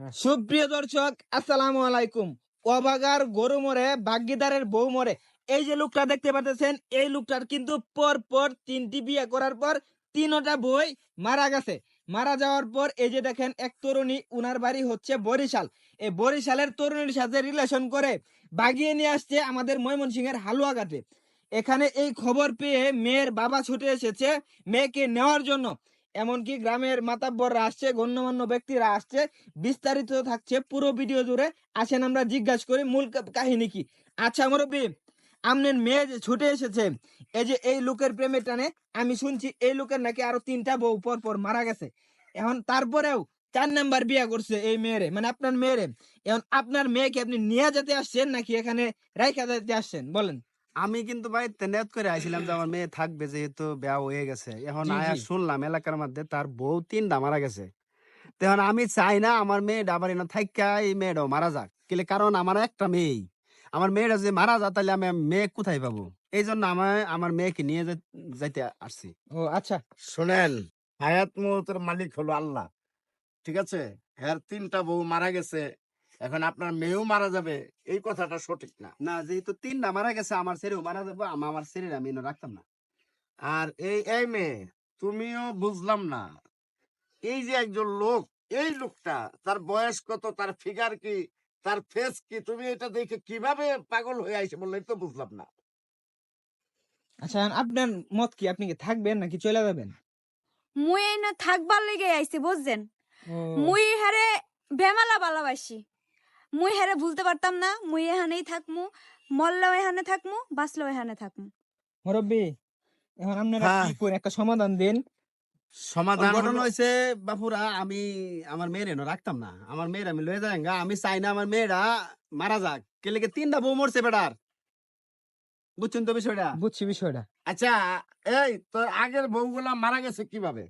হ্যাঁ। সুপ্রিয় দর্শক, আসসালামু আলাইকুম। অবাগার গরু মরে ভাগ্যিদারের বউ মরে। এই যে লোকটা দেখতে পাচ্ছেন এই লোকটার কিন্তু পর পর তিনটি বিয়ে করার পর তিনটা বই মারা গেছে। মারা যাওয়ার পর এই যে দেখেন, এক তরুণী, উনার বাড়ি হচ্ছে বরিশাল। এই বরিশালের তরুণীর সাথে রিলেশন করে বাগিয়ে নিয়ে আসছে আমাদের ময়মনসিংহের হালুয়াঘাটে। এখানে এই খবর পেয়ে মেয়ের বাবা ছুটে এসেছে মেয়েকে নেওয়ার জন্য। এমনকি গ্রামের মাতাব্বররা আসছে, গণ্যমান্য ব্যক্তিরা আসছে, বিস্তারিত থাকছে পুরো ভিডিও জুড়ে। আসেন আমরা জিজ্ঞাসা করি, মূল কাহিনী কি? আচ্ছা মুরব্বী আপনার মেয়ে যে ছুটে এসেছে, এই যে এই লোকের প্রেমে টানে আমি শুনছি এই লোকের নাকি আরও তিনটা বউ পর পর মারা গেছে। এখন তারপরেও চার নাম্বার বিয়ে করছে এই মেয়েরে মানে আপনার মেয়েরে। এখন আপনার মেয়েকে আপনি নিয়ে যেতে আসছেন নাকি এখানে রাইখা যেতে আসছেন? বলেন। আমি কিন্তু ভাই তেনেত করে আইছিলাম যে আমার মেয়ে থাকবে যেহেতু বিয়া হয়ে গেছে। এখন আয়া শুনলাম এলাকার মধ্যে তার বউ তিনটা মারা গেছে। তখন আমি চাই না আমার মেয়েটা আবার এনে থাইকা এই মেয়েটাও মারা যাক। কিলে কারণ আমার একটা মেয়ে আমার মেয়েটা যদি মারা যায় তাহলে আমি মেয়ে কোথায় পাবো? এই জন্য আমার আমার মেয়েকে নিয়ে যাইতে আসছি। ও আচ্ছা। শোনেন হায়াত মৌতের মালিক হলো আল্লাহ। ঠিক আছে? হ্যার তিনটা বউ মারা গেছে। এখন আপনার মেয়েও মারা যাবে এই কথাটা সঠিক না। না যেহেতু তিনটা মারা গেছে আমার ছেলেও মারা যাব আম- আমার ছেলে আমি রাখতাম না। আর এই এই মেয়ে তুমিও বুঝলাম না এই যে একজন লোক এই লোকটা তার বয়স কত তার ফিগার কি তার ফেস কি তুমি এটা দেখে কীভাবে পাগল হয়ে আইসে বললে তো বুঝলাম না। আচ্ছা আপনার মত কি? আপনি কি থাকবেন নাকি চলে যাবেন? মুই এই না থাকবার লেগে আইছি বুঝছেন? মুই হারে বেমালা ভালোবাসি মুই হারে ভুলতে পারতাম না মুই এখানেই থাকমু মরলেও এখানে থাকমু বাঁচলেও এখানে থাকমু। মুরব্বী এখন আপনারা হ্যাঁ। কি করেন? একটা সমাধান দিন। সমাধান ঘটনা হয়েছে বাপুরা আমি আমার মেয়ের এনে রাখতাম না। আমার মেয়ের আমি লয়ে যাই গা আমি চাই না আমার মেয়েরা মারা যাক। কে লেগে তিনটা বউ মরছে বেটার? বুঝছেন তো বিষয়টা? বুঝছি বিষয়টা। আচ্ছা এই তোর আগের বউগুলা মারা গেছে কীভাবে?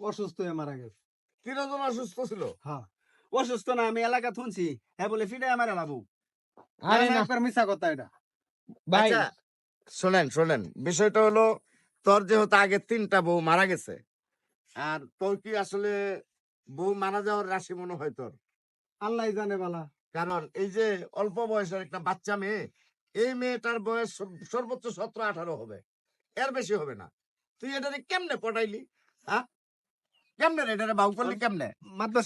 অসুস্থ হয়ে মারা গেছে। তিনজন অসুস্থ ছিল? হ্যাঁ। অসুস্থ না আমি এলাকা শুনছি হ্যাঁ বলে ফিরে আমার এলাবো আরে না। মিশা কথা এটা। ভাই আচ্ছা। শোনেন শোনেন বিষয়টা হলো তোর যেহেতু আগে তিনটা বউ মারা গেছে আর তোর কি আসলে বউ মারা যাওয়ার রাশি মনে হয় তোর? আল্লাহ জানে বালা। কারণ এই যে অল্প বয়সের একটা বাচ্চা মেয়ে এই মেয়েটার বয়স সর্বোচ্চ সতেরো আঠারো হবে। এর বেশি হবে না। তুই এটারে কেমনে পটাইলি হ্যাঁ? কেমনে রে? এটারে বাউ করলি কেমনে?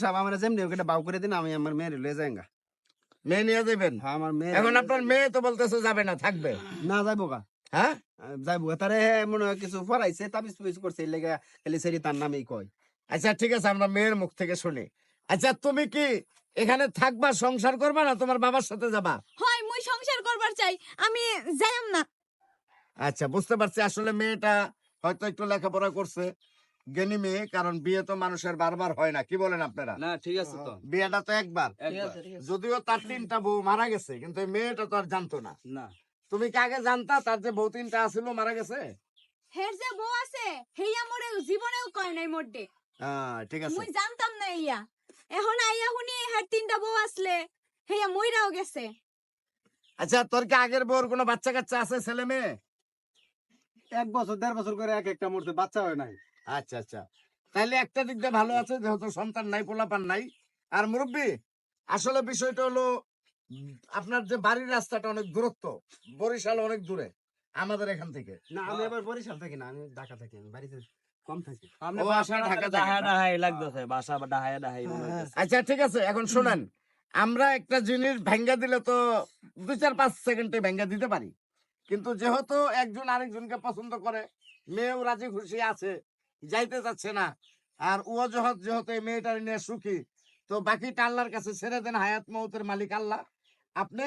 সাহেব আমার যেমনি ওকে বাউ করে দিন আমি আমার মেয়ের লয়ে যাই গা মেয়ে নিয়ে যাবেন হ্যাঁ আমার মেয়ে এখন আপনার মেয়ে তো বলতেছে যাবে না থাকবে। না যাইবো গা। হ্যাঁ? যাইবো তারে মনে হয় কিছু ফরাইছে তাবিজ তুবিজ করছে এই লেগে খালি সেরি তার নামেই কয়। আচ্ছা ঠিক আছে আমরা মেয়ের মুখ থেকে শুনি। আচ্ছা তুমি কি এখানে থাকবা সংসার করবা না তোমার বাবার সাথে যাবা? হয় মুই সংসার করবার চাই আমি যাইম না। আচ্ছা বুঝতে পারছি আসলে মেয়েটা হয়তো একটু লেখাপড়া করছে। জ্ঞানী মেয়ে কারণ বিয়ে তো মানুষের বারবার হয় না। কি বলেন আপনারা? না ঠিক আছে তো। বিয়েটা তো একবার। যদিও তার তিনটা বউ মারা গেছে কিন্তু মেয়েটা তো আর জানতো না। না। তুমি কি আগে জানতা তার যে বউ তিনটা আছিল মারা গেছে? হের যে বউ আছে হেইয়া মোরে জীবনেও কয় নাই হ্যাঁ ঠিক আছে। মুই জানতাম না ইয়া এখন আইয়া শুনি হের তিনটা বউ আসলে হেইয়া মইরাও গেছে। আচ্ছা তোর কি আগের বউর কোনো বাচ্চা কাচ্চা আছে ছেলে মেয়ে? এক বছর দেড় বছর করে এক একটা মরতে বাচ্চা হয় নাই। আচ্ছা আচ্ছা। তাহলে একটা দিক দিয়ে ভালো আছে যেহেতু সন্তান নাই পোলাপান নাই। আর মুরব্বী আসলে বিষয়টা হলো আপনার যে বাড়ির রাস্তাটা অনেক দূরত্ব বরিশাল অনেক দূরে আমাদের এখান থেকে। না আমি এবার বরিশাল থাকি না আমি ঢাকা থাকি আমি বাড়িতে কম থাকি। ও, আপনার ঢাকা থাকে। আচ্ছা ঠিক আছে এখন শোনেন। আমরা একটা জিনিস ভেঙ্গা দিলে তো দুই চার পাঁচ সেকেন্ডে ভেঙ্গা দিতে পারি। কিন্তু যেহেতু একজন আরেকজনকে পছন্দ করে মেয়েও রাজি খুশি আছে যাইতে চাচ্ছে না। আর ও যহত যেহেতু এই মেয়েটার নিয়ে সুখী তো বাকিটা আল্লাহর কাছে ছেড়ে দেন হায়াত মৌতের মালিক আল্লাহ। আপনি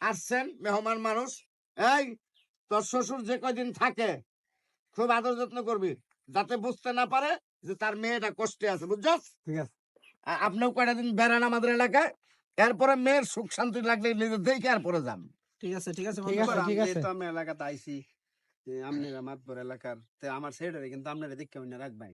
আসছেন মেহমান মানুষ। এই তোর শ্বশুর যে কয়দিন থাকে খুব আদর যত্ন করবি যাতে বুঝতে না পারে যে তার মেয়েটা কষ্টে আছে বুঝছস? ঠিক আছে। আপনিও কয়টা দিন বেড়ান আমাদের এলাকায় এরপরে মেয়ের সুখ শান্তি লাগলে নিজে দেখে আর পরে যান। ঠিক আছে ঠিক আছে ঠিক আছে, ঠিক আছে। আমি এলাকাতে আইছি আপনি মাতবর এলাকার তে আমার সেটারে কিন্তু আপনারা দেখে রাখবাই